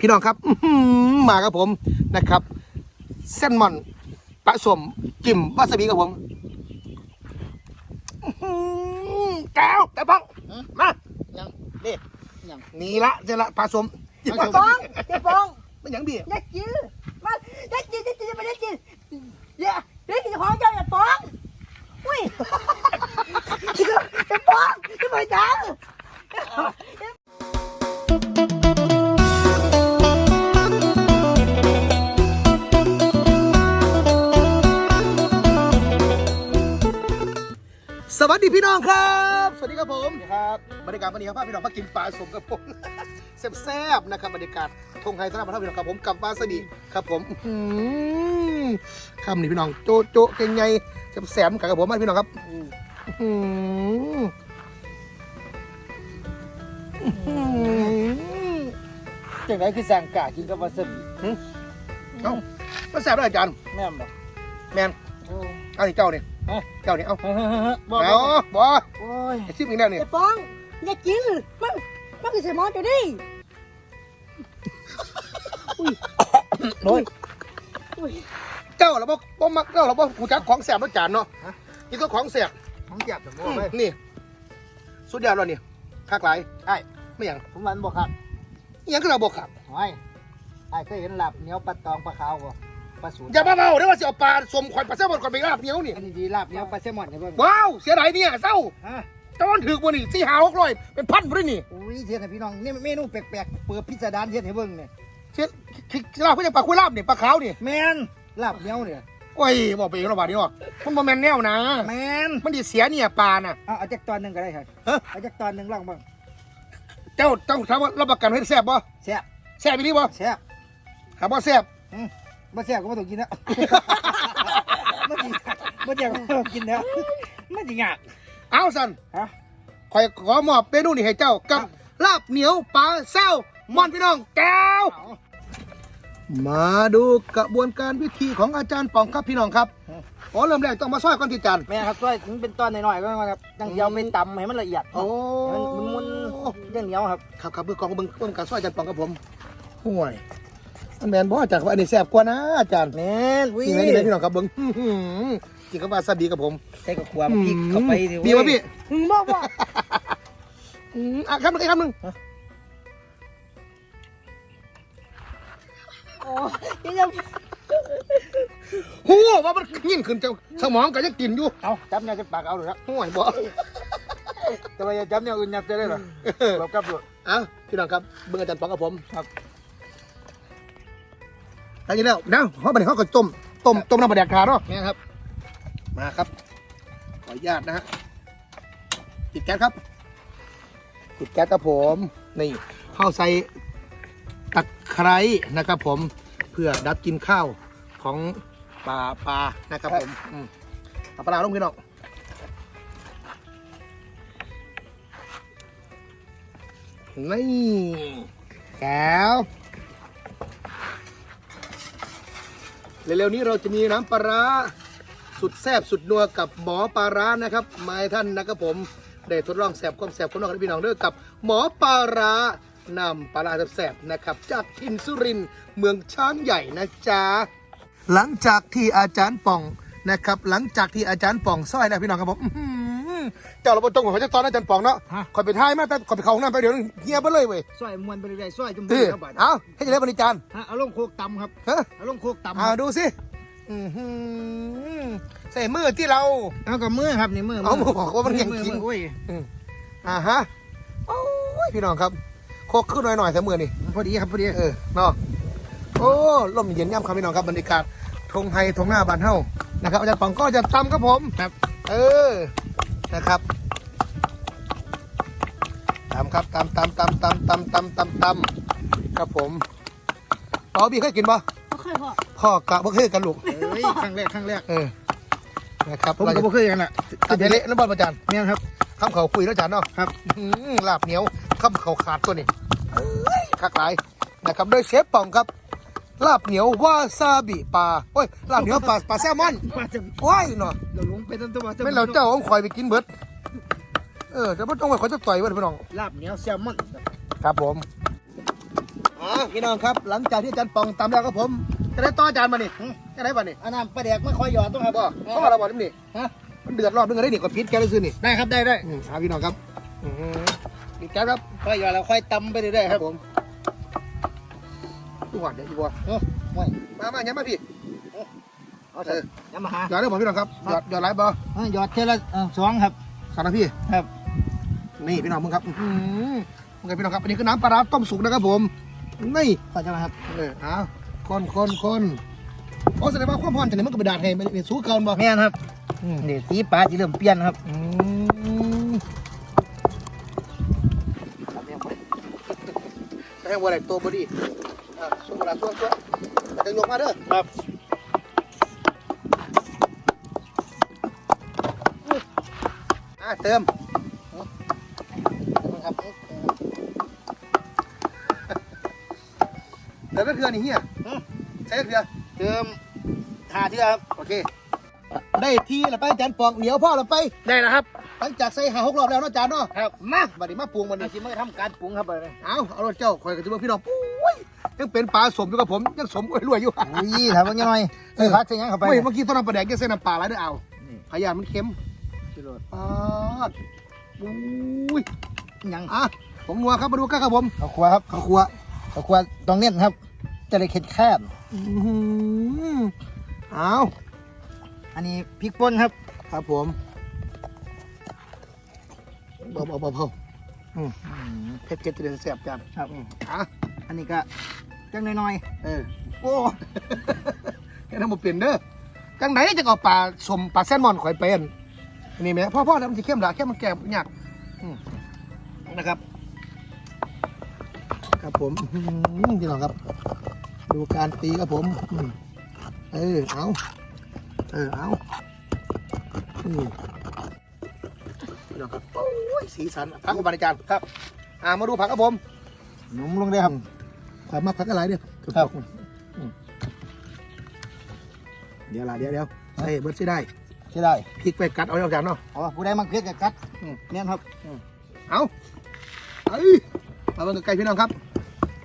พี่น้องครับอื้อหือมาครับผมนะครับเส้นหมอนผสมจิ้มวาซาบิครับผมอื้อหือแก้วแต่พังมายังนี่ยังนี่ละเจละผสมจิ้มผวาสมซาป้องบิเจ๊ป้องมันหยังบีได้กินมาได้กินได้กินไม่ได้กินเย้ได้กินของเจ้าอย่าป้องอุ้ยอย่าป้องอย่าไปจัง สวัสดีพี่น้องครับ สวัสดีครับผมครับบรรยากาศวันนี้ครับพี่น้องมากินปลาสมกับผมแซ่บๆนะครับบรรยากาศทงไทยสำหรับพี่น้องครับผมกับปลาสดีครับผมอื้อหือคำนี้พี่น้องโจโจเก่งใหญ่แซ่บๆกับผมมาพี่น้องครับอื้อหืออื้อหือจังไรคือสั่งกะกินกับวาซาบิเอ้ามาแซ่บเลยอาจารย์แม่นบ่แมนโอ้เอานี่เจ้านี่ฮะ เจ้านี่เอาเฮ้ยเฮ้ยเฮ้ยบ่เอาบอโอ้ยไอ้ชิปอีกแล้วนี่อย่าป้องอย่ากินมันมันคือสมองเจ้าดิโอ้ยอุ้ยเจ้าเราบอกบ่มักเจ้าเราบอกกูจักของแซ่บแล้วจานเนาะนี่ก็ของแซ่บผมจับแต่บ่อืมไปนี่ สุดยอดแล้วนี่คักหลายไอ้ไม่อย่างผมวันบ่ครับอิหยังก็เราบอกครับโอ้ยไอ้เคยเห็นหลับเหนียวปลาตองปลาขาวบ่ ปลาสูตรอย่ามาเบาเด้อว่าสิเอาปลาสมข่อยปลาแซลมอนก่อนไปลาบเหนียวนี่อันนี้ดีลาบเหนียวปลาแซลมอนใช่เบิ่งว้าวเสียดายเนี่ยเศร้าฮะตอนถือบ่นี่สี่หาหกร้อยเป็นพันบ่ได้นี่อุ้ยเทียนให้พี่น้องนี่เมนูแปลกๆเปิดพิสดารเทียนให้เบิ่งเนี่ยเสียคิลาบเพื่อปลาคุยลาบนี่ปลาขาวนี่แม่นลาบเหนียวเนี่ยโอ้ยบอกไปอีกแล้วบาดนี้เนาะมันบ่แม่นแนวนะแม่นมันดิเสียเนี่ยปลาน่ะเอาเอาจักตอนหนึงก็ได้ครับเอ้อเอาจักตอนหนึงลองเบิ่งเจ้าเจ้าถามว่ารับประกันให้แซ่บบ่แซ่บแซ่บอีหลีบ่แซ่บถามว่าแซ่บ บ่แซ่บก็บ่ต้องกินแล้วบ่กินบ่แซ่บก็บ่ต้องกินแล้วมันสิยากเอาสันฮะข่อยขอมอบเมนูนี้ให้เจ้ากับลาบเหนียวปลาแซลมอนพี่น้องแก้ว มาดูกระบวนการวิธีของอาจารย์ป๋องครับพี่น้องครับอ๋อเริ่มแรกต้องมาซอยก่อนที่จานแม่ครับช่วยมันเป็นตอนหน่อยๆก็ได้ครับจังเดียวไปตำให้มันละเอียดโอ้ให้มันมุนๆอย่างเหนียวครับครับครับเพื่อกองเบิ้งเบิ้งการซอยอาจารย์ป๋องครับผมห่วย อันแมนบอกอาจารย์ว่าอันนี้แซ่บกว่านะอาจารย์แม่นวินี่ไหมนี่ไหมพี่น้องครับเบิ้งอื้อหือกินกับวาซาบิกับผม ใส่กับขวาพริกเข้าไปดิดีป่ะพี่มึงบอกว่าอืมอะครับหนึงอีกคำหนึ่งโอ้ยยังหัวว่ามันยิ่งขึ้นเจ้าสมองก็ยังกินอยู่เอาจับเนี่ยจะปากเอาหรือครับห่วยบอกแต่ว่าอย่าจับเนี่ยอื่นยับจะได้หรอเรากลับด้วยเอ้าพี่น้องครับเบิ้งอาจารย์ป๋องกับผมครับ ได้ยินแล้วเดี๋ยวเขาไปเขาก็ต้มต้มต้มน้ำปลาแดกขาเนาะแม่ครับ มาครับ ขออนุญาตนะฮะปิดแก๊สครับปิดแก๊สครับผมนี่ข้าวใส่ตะไคร้นะครับ ผมเพื่อดับกลินข้าวของปลาปลานะครับผมอืมเอาปลาลงพี่น้องนี่แก้ว เร็วๆนี้เราจะมีน้ำปลาร้าสุดแซ่บสุดนัวกับหมอปลาร้านะครับมาให้ท่านนะครับผมได้ทดลองแสบความแสบของน้องกับพี่น้องเด้อกับหมอปลาร้านำปลาร้าแสบๆนะครับ จากทินสุรินเมืองช้างใหญ่นะจ๊ะหลังจากที่อาจารย์ป่องนะครับ หลังจากที่อาจารย์ป่องสร้อยนะพี่น้องครับผม เจ้าเราบ่จงของเขาจะตอนอาจารย์ป่องเนาะคอยไปท้ายมาแป๊บคอยไปเข้าห้องน้ำไปเดี๋ยวนึงเฮียไปเลยเว้ยซอยมวนไปเรื่อยๆซอยจุ่มตีแล้วบาดเอาให้จะได้บริจารฮะเอาลงโคกตำครับฮะเอาลงโคกตำเอาดูสิอื้อหือใส่มือที่เรา เอากับมือครับนี่มือเอามือบอกว่ามันยังมือกินมือโอ้ยอ่าฮะโอ้ยพี่น้องครับโคกขึ้นหน่อยหน่อยๆแต่มือนี่ พอดีครับพอดีเออเนาะโอ้ลมเย็นย่ำครับพี่น้องครับบรรยากาศทงไฮทงหน้าบานเฮ้านะครับอาจารย์ปองก็จะตำครับผม ครับ เออ นะครับตำครับตำตำตำตำตำตำตำตำครับผมอ๋อบีเคยกินปะไม่เคยพอพ่อกะบ่เคยกันลูกเอ้ยครั้งแรกครั้งแรกเออนะครับผมเราก็จะบ่เคยกันอะติดเละน้ำบอลประจานแม่นครับข้ามเขาคุยแล้วจานเนาะครับอื้อหือลาบเหนียวข้ามเขาขาดตัวนี้เอ้ยคักหลายนะครับโดยเชฟป่องครับลาบเหนียววาซาบิปลาโอ้ยลาบเหนียวปลาปลาแซลมอนว่าจะว้ายเนาะเราลง ไปตั้งตัวไม่เราเจ้าเอาคอยไปกินเบิด เออแต่ไม่ต้องไปขอจะต่อยไว้พี่น้อง ลาบเหนียวแซลมอนครับผมอ้าพี่น้องครับ หลังจากที่อาจารย์ปองตำแล้วครับผมจะได้ต่ออาจารย์มานี่จะได้ป่ะนี่อันน้ำปลาแดกไม่ค่อยหยอดต้องครับบ่ต้องเราบอกนี่ฮะมันเดือดรอบนึงก็ได้นี่ก็พิษแกเลยซื้อนี่ได้ครับได้ได้อืมเอาพี่น้องครับอื้อหือปิดแก๊สครับค่อยหยอดแล้วค่อยตำไปเรื่อยๆคครัรับบผมดูหวานเดี๋ยวอีบัวเออไม่มามาย้ำมาพี่ เอาเถอะอย่ามาหาหยอดได้ผมพี่น้องครับหยอดหยอดไรบ่เออหยอดเท่าละเออสองครับสารพี่ครับนี่พี่น้องมึงครับอื้อหือมึงไงพี่น้องครับอันนี้คือน้ำปลาร้าต้มสุกนะครับผมนี่ก็จะมาครับเออเอาคนคนคนโอ้แสดงว่าความพรจะเนี่ยมันก็ไปดาดให้มันเป็นสู้เก่าบ่แม่นครับอืมนี่สีปลาจะเริ่มเปลี่ยนครับอืมให้วัวไหนตัวบอดี้อะสู้เวลาสู้สู้จะยกมาเด้อครับ อะเติมครับเติมก็เถื่อนนี่เฮียใช้ก็เถื่อเติมทาเชื่อครับ โอเค ได้ที่แล้วไปอาจารย์ปองเหนียวพ่อแล้วไป ได้แล้วครับ หลังจากใส่หาหกรอบแล้วเนาะอาจารย์เนาะ ครับ มาบัดนี้มาปรุงบัดวันนี้นี้ไม่ทำการปรุงครับเลยเอาเอารถเจ้าคอยกับที่ว่าพี่น้องปุ้ยยังเป็นปลาสมอยู่กับผมยังสมรวยรวยอยู่อุ้ยถามว่าไงหน่อยใส่พักใส่หยังเข้าไปเฮ้ยเมื่อกี้ต้นน้ำปลาแดกยังใส่น้ำปลาอะไรด้วยเอาพยานมันเค็ม ชิโรดปาดอุ้ยยังอะผมนัวครับมาดูกันครับผมข้าวคั่วครับข้าวคั่วข้าวคั่วต้องเน้นครับ จะได้เข็ดแคบอื้อหือเอาอันนี้พริกป่นครับ ครับผมเบาเบาเบาเบาอืมเผ็ดเผ็ดจะได้แซ่บจานครับอะอันนี้ก็จังน้อยเออโอ้แค่นั้นหมดเปลี่ยนเด้อจังไหนจะเอาปลาสมปลาแซลมอนข่อยเป็น อันนี้ไหมพ่อพ่อทำจะเข้มหรอเข้มมันแก่ยากอืมนะครับ ครับผมอื้อหือพี่น้องครับ ดูการตีครับผมอืมเออเอาเออเอาอืมพี่น้องครับโอ้ยสีสันพักอุปาจารย์ครับอ่ามาดูผักครับผมๆหนุ่มลงเลยครับผักมาผักอะไรเนี่ยครับอืมเดี๋ยวละเดี๋ยวเดี๋ยวใส่เบิร์ดใส่ได้ ใช่ได้พริกไปกัดเอาอย่างจานเนาะเอาผู้ใดมักเผ็ดกับกัดอืมเนี่ยครับ เอาเอ้ยมาเบิ่งไกลๆพี่น้องครับ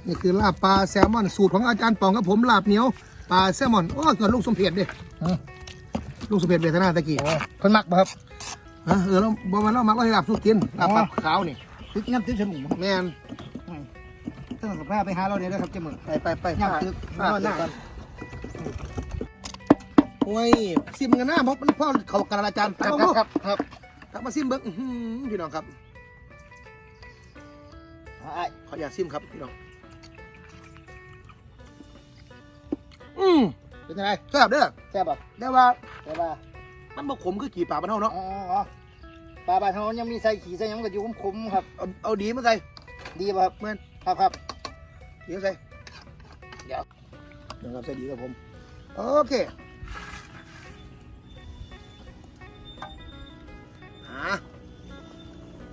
นี่คือลาบปลาแซลมอนสูตรของอาจารย์ปองครับผมลาบเหนียวปลาแซลมอนโอ้เกิดลูกสมเพียรดิอืมลูกสมเพียรเวทนาตะกี้โอ้คนมักบ่ครับฮะเออแล้วบ่มันเรามักเราให้ลาบสู้กินลาบปลาขาวนี่ตึกน้ำตึกสมุนแม่นต้องสภาพไปหาเราเดี๋ยวนะครับเจ้ามือไปไปไปย่ำตึกผ้านอนหน้า กันโอ้ยซิมกันหน้าเพราะมันพ่อเขากันอาจารย์ครัตับกมาครับครับตักมาซิมเบิ้งอื้อหือพี่น้องครับเอาไอ้ขออยากซิมครับพี่น้องอืมเป็นยังไงแซ่บเด้อแซ่บป่ะแต่ว่าแซ่บป่ะมันบ่ขมคือกี่ปลาบ้านเฮาเนาะอ๋ออ๋อปลาบานเขายังมีใส่ขี่ใส่หยังก็อยู่คมๆครับเอาเอาดีมาใส่ดีป่ะครับเหมือนครับครับดีมาใส่เดี๋ยวเดี๋ยวครับใส่ดีครับผมโอเค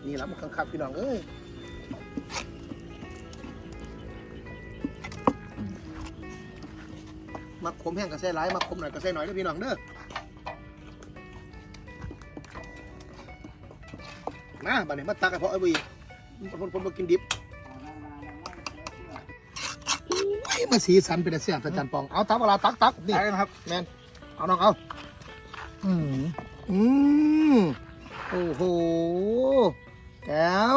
นี่ละมันคักๆพี่น้องเอ้ยมักขมแห้งก็ใส่หลายมักขมหน่อยก็ใส่หน่อยเด้อพี่น้องเด้อมาบัดนี้มาตักให้พ่อไอ้บุยผมผมบ่กินดิบไอ้มาสีสันเป็นเสียงอาจารย์ปอง เอาตักเวลาตักตักนี่ได้กันครับแมนเอาน้องเอาอืมอืมโอ้โห แก้ว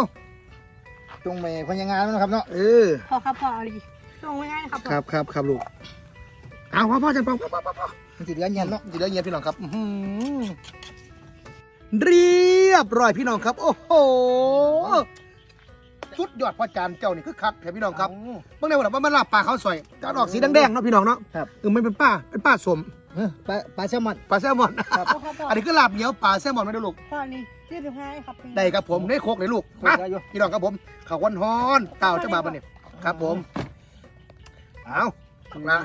จงไปพนักงานนะครับเนาะเออพอครับพอเอาดีลงง่ายๆนะครับครับครับครับลูกเอาพ่อพ่ออาจารย์ปองพ่อพ่อพ่อพ่อมันสิเหลือเย็นเนาะจีเดียวเงียบพี่น้องครับอื้อหือเรียบร้อยพี่น้องครับ โอ้โหสุดยอดพ่อจานเจ้านี่คือคักแถมพี่น้องครับเมื่อไหร่ว่ามันลาบปลาเขาวสอยจะออกสีแดงๆเนาะพี่น้องเนาะครับ เออมันเป็นป้าเป็นป้าสมเออปลาปลาแซลมอนปลาแซลมอน พอครับพออันนี้คือลาบเหนียวปลาแซลมอนไม่ได้ลูก พอนี่ ยี่สิบห้าครับพี่ได้ครับผมได้โคกเลยลูกโคมากได้อยู่พี่น้องครับผมข้าวฮ้อนๆเต่าจะมาปะเนี่ยครับผมเอามา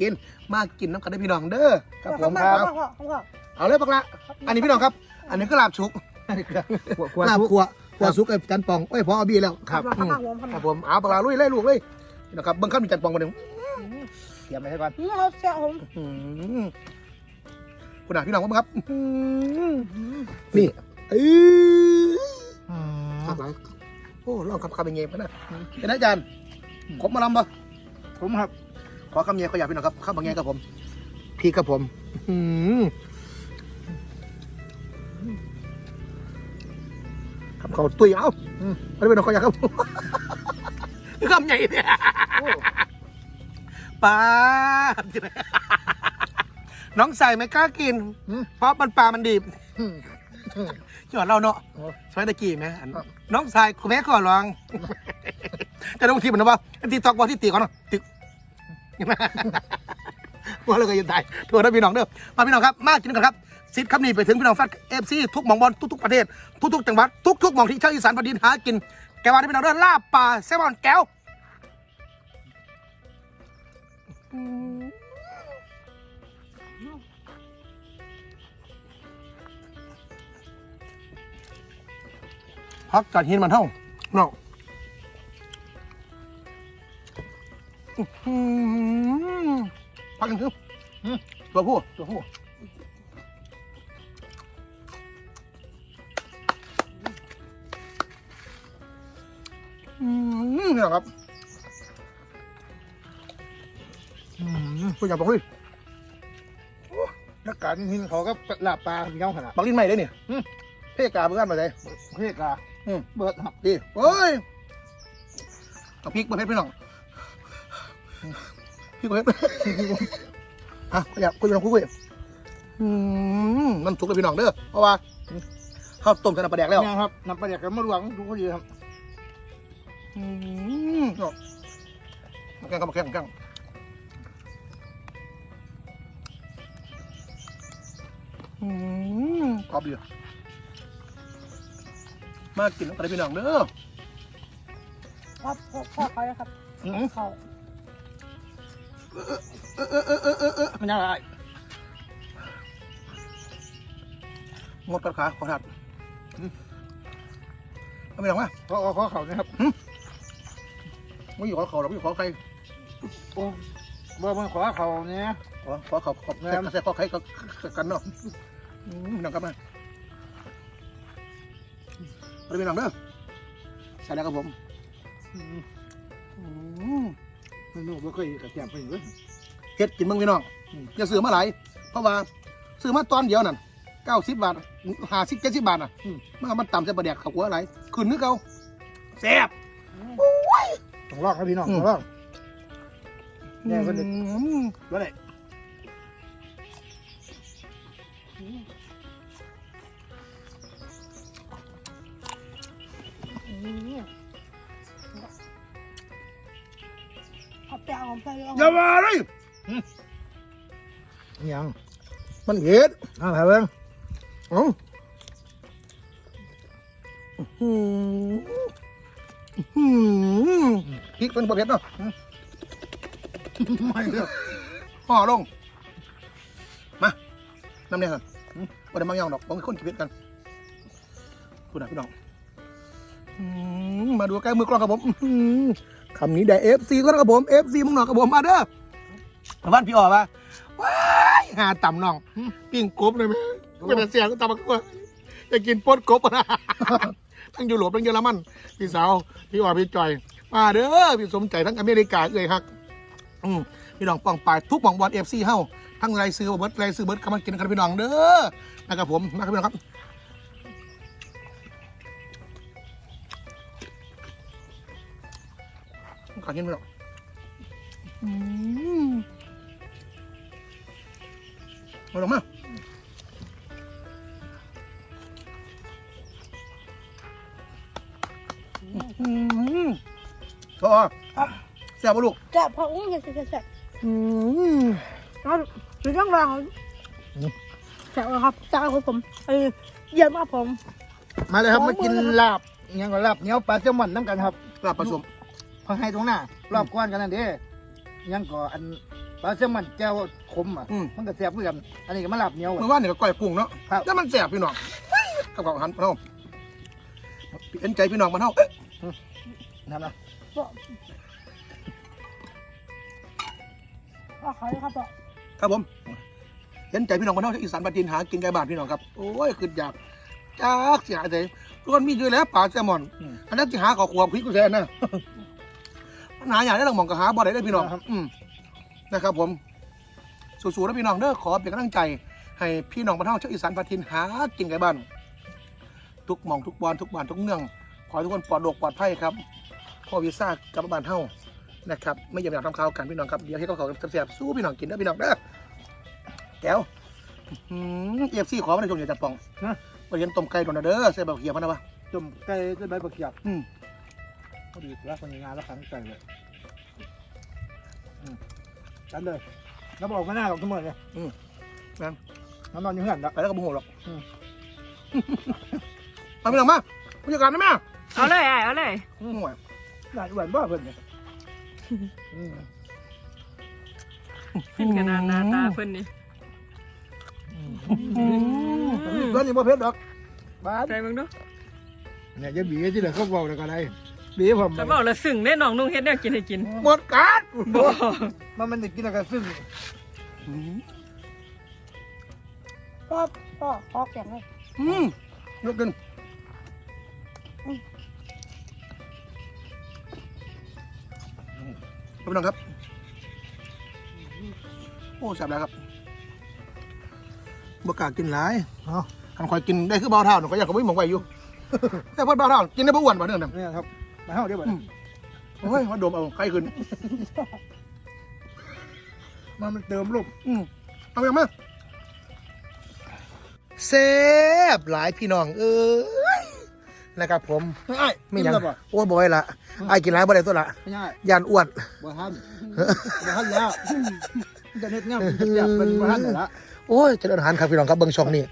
กินมากินน้ำกันได้อพี่น้องเด้อครับผมพคอรับพอพอพอเอาเลยปักละอันนี้พี่น้องครับ อันนี้ก็ลาบชุกขวขวลาบสุกขัวขัวสุกไอ้จันปองเอ้ยพอเอาบีแล้วครับอืมครับผมครับผมเอาปากลาลุยเลยลูกเลยพี่น้องครับเบิ้งข้ามมีจันปองมาหนึ่งเตรียมไว้ให้ก่อนนี่เขาเสียผมอื้อหือคุณอาพี่น้องครับอื้อหือนี่ เอ้ยอืมครับหลายโอ้ลองขับขับเป็นไงปะนะเป็นไงอาจารย์ครบมาลำปะผมครับ ขอคำเงียขออยากพี่น้องครับข้าวบางแงครับผมพี่ครับผมอื้อหือคำเขาตุยเอ้าอืมไม่ได้เป็นน้องขออยากครับคำใหญ่เนี่ยโอ้ปลาน้องใส่ไม่กล้ากินอืมเพราะมันปลามันดิบอืมอืมห ยอดเราเนาะโอ้ใช่ตะกี้ไหมอันครับ น้องชายคุณแม่ขอร้อง แต่บางทีมันนะว่าอันที่ตอกบอลที่ตีก่อนเนาะตึก ว่าเราก็ยังตายทัวร์นะพี่น้องเด้อมาพี่น้องครับ มากินกันครับซิดครับนี่ไปถึงพี่น้องแฟนเอฟซีทุกหมองบอลทุกๆประเทศ ทุกๆจังหวัดทุกๆหมองที่ชาวอีสานแผ่นดินหากิน แกว่าได้พี่น้องเด้อลาบปลาแซลมอนแก้ว พักกัดหินมันเท่าเนาะอื้อหือพักกันคืออืมตัวผู้ตัวผู้อืมนี่แหละครับอืมคุณอยากบอกเลยนักการหินเขาก็ลาบปลาเงี้ยวขนาดบักลิ้นใหม่เลยเนี่ยอืมเพ่กาเพื่อนมาเลยเฮ้ยกา อืมเบิดครับดีโอ้ยเอาพริกมาเพชรพี่น้องพริกมาเพชรอะอยากคุยกับน้องคุยอืมมันสุกเลยพี่น้องเด้อเพราะว่าข้าวต้มใส่น้ำปลาแดกแล้วเนี่ยครับน้ำปลาแดกกับมะหลวงดูก็ดีครับอืมเนาะมาแกงครับมาแกงมาแกงอืมกรอบดี มากินน้ำปลาพี่น้องเด้อพ่อพ่อพ่อเขาเลยครับอืมเขามันยังไงงดตัดขาขอทัดเอาไปหลังมาเขาเอาข้อเขานะครับไม่อยู่ขอเขาหรอกไม่อยู่ขอใครโอ้บ่มันขอเขาเนี่ยขอขอเขาขอบแม่ใส่นใส่ขอใครก็กันเนาะอืมพี่น้องครับมาเอา ไปพี่น้องเด้อใส่แล้วครับผมอืมอืมไม่รู้ว่าเคยกระเทียมไปอยู่เลยเฮ็ดกินมึงพี่น้องอย่าซื้อมาหลายเพราะว่าซื้อมาตอนเดียวนั่นเก้าสิบบาทห้าสิบเจ็ดสิบบาทน่ะมันเอามันต่ำจะประเดียกเขาหัวอะไรขึ้นนึกเอาแซ่บต้องลอกครับพี่น้องต้องลอกเนี่ยก็เด็ดอืมว่าไหน เอาแปะเอาไปเอาอย่ามาเลยยังมันเผ็ดอ้าวเบิ้งเอ้าอื้อหือพริกเป็นประเภทเนาะไม่เด้อห่อลง มาน้ำเนี่ยกันว่าได้มังยองดอกบางคนกินเผ็ดกันคุณนะพี่น้องอื้อ มาดูใกล้มือกล้องครับผมคำนี้ได้เอฟซีก็แล้วครับผมเอฟซีมึงหน่อยครับผมมาเด้อบ้านพี่อ๋อปะว้ายหาต่ำน้องปิ้งกบเลยไหมเป็นเสียงก็ตำมากว่าจะกินปดกบนะทั้งยุโรปทั้งเยอรมันพี่สาวพี่อ๋อพี่จอยมาเด้อพี่สมใจทั้งอเมริกาเลยครับมพี่น้องป้องปายทุกหม่องบอลเอฟซีเฮ้าทั้งไรซื้อเบิร์ดไรซื้อเบิร์ดเข้ามากินกันพี่น้องเด้อนะครับผมมาครับพี่น้องครับ ขอกินพี่น้องอืมมาลงมาอืมพอแซ่บปะลูกจะพออุ้งจะจะจะอืมเอาหรือต้องลองจะเอาครับจะเอาของผมเออเยี่ยมมากผม มาเลยครับมากินลาบยังก็ลาบเหนียวปลาแซลมอนน้ำกันครับปลาผสม พอให้ตรงหน้ารอบก้อนกันนั่นเด้ยังก็อันปลาแซลมอนแก้วขมอะอืม มันก็แซ่บเหมือนกันอันนี้ก็มาลาบเหนียวเมื่อะอวานเนี่ยก็ก้อยกุ้งเนาะครับ แล้วมันแสบพี่น้องกับของหันพี่น้องเอ็นใจพี่น้องมันเท่าเอ๊ะนะนะเอาเขาเลยครับพ่อครับผมเห็นใจพี่น้องมันเท่าที่อีสานปาจีนหากินไก่บ้านพี่น้องครับโอ้ยคืออยากจากเสียใจทุกคนมีอยู่แล้วปลาแซลมอน อืมอันนั้นจะหาขอขวบพริกกูแทนนะ มันหนาอย่างได้หลังมองกระหาบ่ได้ได้อพี่น้องอืมนะครับ ผม สู้ๆนะพี่น้องเด้อขอเป็นกำลังใจ ให้พี่น้องบ้านเฮาชาวอีสานพัทินหากินไก่บ้าน ทุกหมองทุกบอลทุกบ้านทุกเมือง ขอให้ทุกคนปลอดโรคปลอดภัยครับพ่อวีซ่ากลับบ้านเฮานะครับ ไม่อยากไปทำข่าวกันพี่น้องครับเดี๋ยวให้เขาเขาเสียบๆสู้พี่น้องกินนะพี่น้องเด้อแก้วเอฟซีขอมาในช่วงเดียวจัดปองนะ ไปเรียนต้มไก่โดนนะเด้อใส่แบบเขียวมันนะวะ จมไก่ด้วยใบบักเขียบอืม พอดีรักคนงานแล้วขังไก่เลยอืมจันเลยแล้วบอกมาหน้าหรอกทั้งหมดเลยนั่นน้องนอนอยู่เหือนแล้วไปแล้วก็บุ้งหรอกอืมเอาพี่น้องมาผู้จัดการนะแม่เอาเลยอะเอาเลยโอ้ยหลานอ้วนบ้าเพิ่นเนี่ยอืมขึ้นกระดานหน้าตาเพิ่นนี่เพื่อนยังบ่เพชรดอกบ้านใจมึงดูเนี่ยจะบีที่เหลือเขาบอกแล้วก็อะไร บีผมเขาบอกแล้วสึ่งได้น้องนุ่งเฮ็ดแนวกินให้กินหมดการบ่มันมันจะกินอะไรซึ่งพ่อพ่อพ่อแข็งเลยอืมยกขึ้นพี่น้องครับ โอ้แซ่บแล้วครับบ่กล้ากินหลายเนาะคันคอยกินได้คือเบาเท่าหนูก็อยากก็ไม่มองไว้อยู่แต่เพิ่นเบาเท่ากินได้บ่อ้วนบ่เนื่องนำเนี่ยครับ มาเฮาเดี๋ยวบ่โอ้ยมาดมเอาใครขึ้นมันมันเติมลูกอืมเอาอย่างมาเซฟหลายพี่น้อง เอ้ยนะครับผมไม่ไอ้ไม่ไม่ยัยังงบ่โอ้ยบ่อยละไอ้ายกินหลายบ่ได้ตัวละไม่ง่ายยานอ้วนบ่ทันบ่ทันแล้วจะเน็ตเนี่ยมันจะอยากเป็นบ่ทันแล้วโอ้ยเจะเดินอาหารครับพี่น้องครับเบิ่งช่องนี้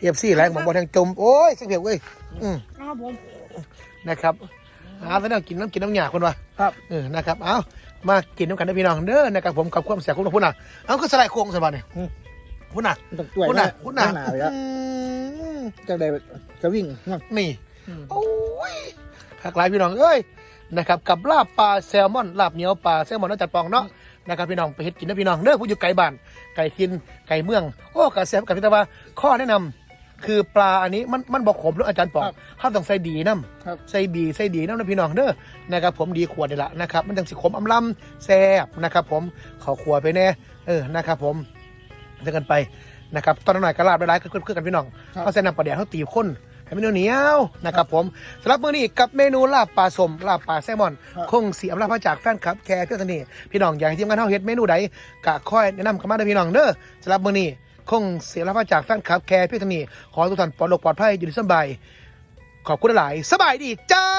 เอฟซีแรงหมองบ่แทงจม โอ้ยเสียงเพียวเว้ยอืมนะครับผมนะครับ หาแล้วเนี่ยกินน้ำกินน้ำหยาคนวะครับเออนะครับเอามากินน้ำกันนะพี่น้องเด้อนะครับผมกับความแสบของเราพุ่นน่ะเอาก็สไลด์โค้งสบายเนี่ยพุ่นน่ะมันต้องตัวยพุ่นน่ะพุ่นน่ะหนาไปแล้วอืมจังไดจะวิ่งนั่นนี่อืมโอ้ยหักหลายพี่น้องเอ้ยนะครับกับลาบปลาแซลมอนลาบเหนียวปลาแซลมอนน้ำจัดปองเนาะนะครับพี่น้องไปเฮ็ดกินนะพี่น้องเด้อผู้อยู่ไกลบ้านไก่กินไก่เมืองโอ้กระแซบกับพี่ตาว่าข้อแนะนำ คือปลาอันนี้มันมันบอกขมเนาะอาจารย์ปองเขาต้องใส่ดีน้ำครับใส่บีใส่ดีน้ำนะพี่น้องเด้อนะครับผมดีขวดนี่ละนะครับมันจังสิขมอำลำแซ่บนะครับผมขอขวดไปแน่เออนะครับผมเจอกันไปนะครับตอนนหน่อยกระลาบได้หลายๆคือกันพี่น้องครับ เขาใส่น้ำปลาแดกเขาตีข้นให้มันเหนียวๆนะครับผมสำหรับมื้อนี้กับเมนูลาบปลาสมลาบปลาแซลมอน ครับ คงเสียมลาพระจากแฟนคลับแคร์เพื่อนสนิทพี่น้องอยากให้ทีมงานเฮาเฮ็ดเมนูใดกะค่อยแนะนำเข้ามาเด้อพี่น้องเด้อสำหรับมื้อนี้ คงเสียมลาพระจากแฟนคลับแคร์เพื่อนสนิทขอให้ทุกท่านปลอดโรคปลอดภัยอยู่ดีสบายขอบคุณหลายสบายดีเจ้า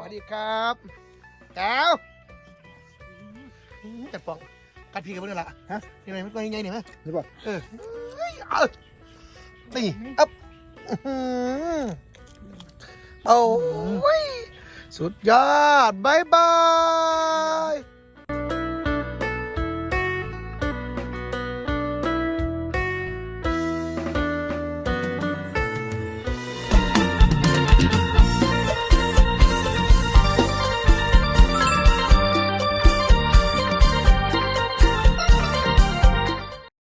สวัสดีครับแก้วจัดปองกัดพีกันเพื่อนละฮะยังไงมันก็ยังไงเนี่ยไหมนี่บ่เออเอ้ยเอานี่อัพอื้อหือโอ้ยสุดยอดบายบาย